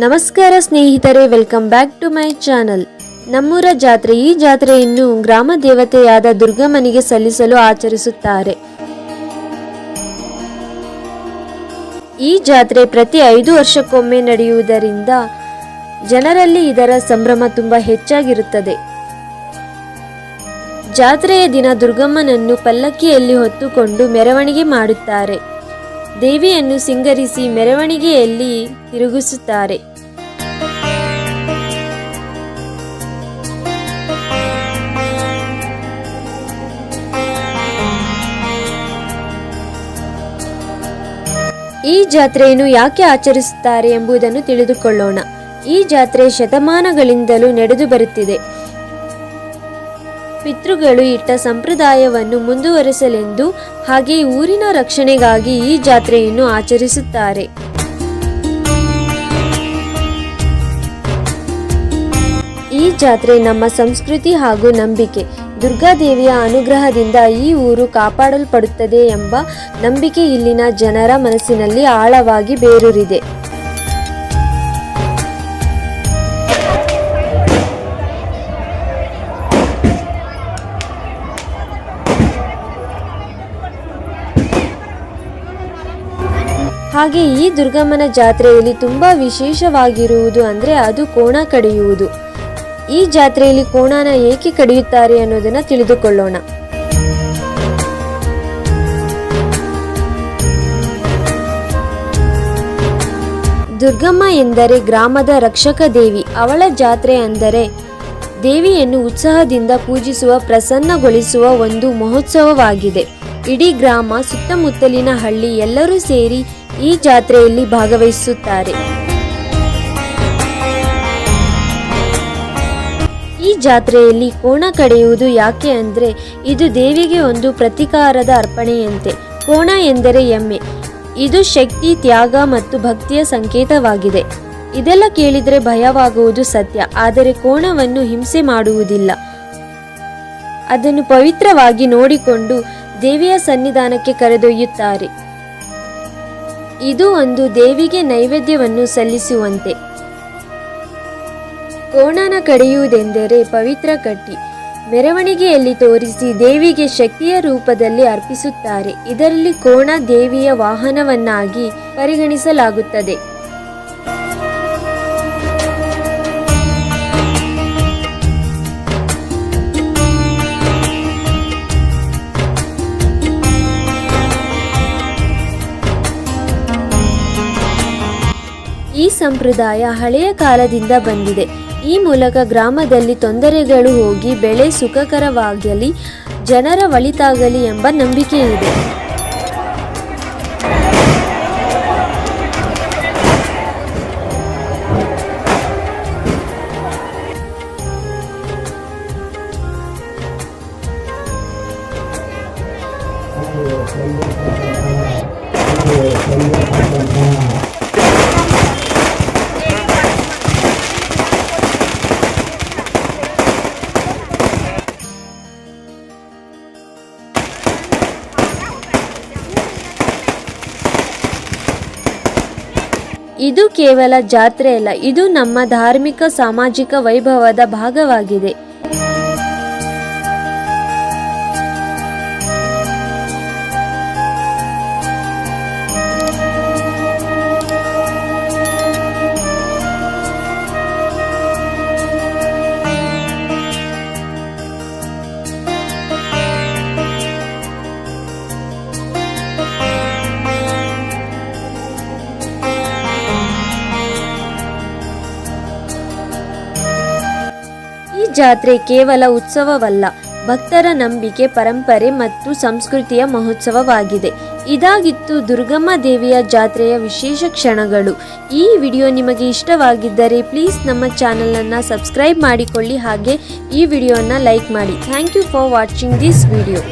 ನಮಸ್ಕಾರ ಸ್ನೇಹಿತರೆ welcome back to my channel ನಮ್ಮೂರ ಜಾತ್ರೆ, ಈ ಜಾತ್ರೆಯನ್ನು ಗ್ರಾಮ ದೇವತೆಯಾದ ದುರ್ಗಮ್ಮನಿಗೆ ಸಲ್ಲಿಸಲು ಆಚರಿಸುತ್ತಾರೆ. ಈ ಜಾತ್ರೆ ಪ್ರತಿ ಐದು ವರ್ಷಕ್ಕೊಮ್ಮೆ ನಡೆಯುವುದರಿಂದ ಜನರಲ್ಲಿ ಇದರ ಸಂಭ್ರಮ ತುಂಬ ಹೆಚ್ಚಾಗಿರುತ್ತದೆ. ಜಾತ್ರೆಯ ದಿನ ದುರ್ಗಮ್ಮನನ್ನು ಪಲ್ಲಕ್ಕಿಯಲ್ಲಿ ಹೊತ್ತುಕೊಂಡು ಮೆರವಣಿಗೆ ಮಾಡುತ್ತಾರೆ. ದೇವಿಯನ್ನು ಸಿಂಗರಿಸಿ ಮೆರವಣಿಗೆಯಲ್ಲಿ ತಿರುಗಿಸುತ್ತಾರೆ. ಈ ಜಾತ್ರೆಯನ್ನು ಯಾಕೆ ಆಚರಿಸುತ್ತಾರೆ ಎಂಬುದನ್ನು ತಿಳಿದುಕೊಳ್ಳೋಣ. ಈ ಜಾತ್ರೆ ಶತಮಾನಗಳಿಂದಲೂ ನಡೆದು ಬರುತ್ತಿದೆ. ಪಿತೃಗಳು ಇಟ್ಟ ಸಂಪ್ರದಾಯವನ್ನು ಮುಂದುವರೆಸಲೆಂದು ಹಾಗೆ ಊರಿನ ರಕ್ಷಣೆಗಾಗಿ ಈ ಜಾತ್ರೆಯನ್ನು ಆಚರಿಸುತ್ತಾರೆ. ಈ ಜಾತ್ರೆ ನಮ್ಮ ಸಂಸ್ಕೃತಿ ಹಾಗೂ ನಂಬಿಕೆ. ದುರ್ಗಾದೇವಿಯ ಅನುಗ್ರಹದಿಂದ ಈ ಊರು ಕಾಪಾಡಲ್ಪಡುತ್ತದೆ ಎಂಬ ನಂಬಿಕೆ ಇಲ್ಲಿನ ಜನರ ಮನಸ್ಸಿನಲ್ಲಿ ಆಳವಾಗಿ ಬೇರೂರಿದೆ. ಹಾಗೆ ಈ ದುರ್ಗಮ್ಮನ ಜಾತ್ರೆಯಲ್ಲಿ ತುಂಬಾ ವಿಶೇಷವಾಗಿರುವುದು ಅಂದರೆ ಅದು ಕೋಣ ಕಡಿಯುವುದು. ಈ ಜಾತ್ರೆಯಲ್ಲಿ ಕೋಣನ ಏಕೆ ಕಡಿಯುತ್ತಾರೆ ಅನ್ನೋದನ್ನ ತಿಳಿದುಕೊಳ್ಳೋಣ. ದುರ್ಗಮ್ಮ ಎಂದರೆ ಗ್ರಾಮದ ರಕ್ಷಕ ದೇವಿ. ಅವಳ ಜಾತ್ರೆ ಅಂದರೆ ದೇವಿಯನ್ನು ಉತ್ಸಾಹದಿಂದ ಪೂಜಿಸುವ, ಪ್ರಸನ್ನಗೊಳಿಸುವ ಒಂದು ಮಹೋತ್ಸವವಾಗಿದೆ. ಇಡೀ ಗ್ರಾಮ ಸುತ್ತಮುತ್ತಲಿನ ಹಳ್ಳಿ ಎಲ್ಲರೂ ಸೇರಿ ಈ ಜಾತ್ರೆಯಲ್ಲಿ ಭಾಗವಹಿಸುತ್ತಾರೆ. ಈ ಜಾತ್ರೆಯಲ್ಲಿ ಕೋಣ ಕಡೆಯುವುದು ಯಾಕೆ ಅಂದರೆ, ಇದು ದೇವಿಗೆ ಒಂದು ಪ್ರತಿಕಾರದ ಅರ್ಪಣೆಯಂತೆ. ಕೋಣ ಎಂದರೆ ಎಮ್ಮೆ. ಇದು ಶಕ್ತಿ, ತ್ಯಾಗ ಮತ್ತು ಭಕ್ತಿಯ ಸಂಕೇತವಾಗಿದೆ. ಇದೆಲ್ಲ ಕೇಳಿದರೆ ಭಯವಾಗುವುದು ಸತ್ಯ, ಆದರೆ ಕೋಣವನ್ನು ಹಿಂಸೆ ಮಾಡುವುದಿಲ್ಲ. ಅದನ್ನು ಪವಿತ್ರವಾಗಿ ನೋಡಿಕೊಂಡು ದೇವಿಯ ಸನ್ನಿಧಾನಕ್ಕೆ ಕರೆದೊಯ್ಯುತ್ತಾರೆ. ಇದು ಒಂದು ದೇವಿಗೆ ನೈವೇದ್ಯವನ್ನು ಸಲ್ಲಿಸುವಂತೆ. ಕೋಣನ ಕಡೆಯುವುದೆಂದರೆ ಪವಿತ್ರ ಕಟ್ಟಿ. ಮೆರವಣಿಗೆಯಲ್ಲಿ ತೋರಿಸಿ ದೇವಿಗೆ ಶಕ್ತಿಯ ರೂಪದಲ್ಲಿ ಅರ್ಪಿಸುತ್ತಾರೆ. ಇದರಲ್ಲಿ ಕೋಣ ದೇವಿಯ ವಾಹನವನ್ನಾಗಿ ಪರಿಗಣಿಸಲಾಗುತ್ತದೆ. ಈ ಸಂಪ್ರದಾಯ ಹಳೆಯ ಕಾಲದಿಂದ ಬಂದಿದೆ ಈ ಮೂಲಕ ಗ್ರಾಮದಲ್ಲಿ ತೊಂದರೆಗಳು ಹೋಗಿ ಬೆಳೆ ಸುಖಕರವಾಗಲಿ ಜನರ ಒಳಿತಾಗಲಿ ಎಂಬ ನಂಬಿಕೆ ಇದೆ ಇದು ಕೇವಲ ಜಾತ್ರೆ ಅಲ್ಲ ಇದು ನಮ್ಮ ಧಾರ್ಮಿಕ ಸಾಮಾಜಿಕ ವೈಭವದ ಭಾಗವಾಗಿದೆ. ಜಾತ್ರೆ ಕೇವಲ ಉತ್ಸವವಲ್ಲ, ಭಕ್ತರ ನಂಬಿಕೆ, ಪರಂಪರೆ ಮತ್ತು ಸಂಸ್ಕೃತಿಯ ಮಹೋತ್ಸವವಾಗಿದೆ. ಇದಾಗಿತ್ತು ದುರ್ಗಮ್ಮ ದೇವಿಯ ಜಾತ್ರೆಯ ವಿಶೇಷ ಕ್ಷಣಗಳು. ಈ ವಿಡಿಯೋ ನಿಮಗೆ ಇಷ್ಟವಾಗಿದ್ದರೆ ಪ್ಲೀಸ್ ನಮ್ಮ ಚಾನಲನ್ನು ಸಬ್ಸ್ಕ್ರೈಬ್ ಮಾಡಿಕೊಳ್ಳಿ ಹಾಗೆ ಈ ವಿಡಿಯೋನ ಲೈಕ್ ಮಾಡಿ. Thank you for watching this video.